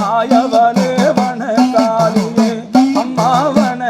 மாயவனு வன காளியே அம்மா வன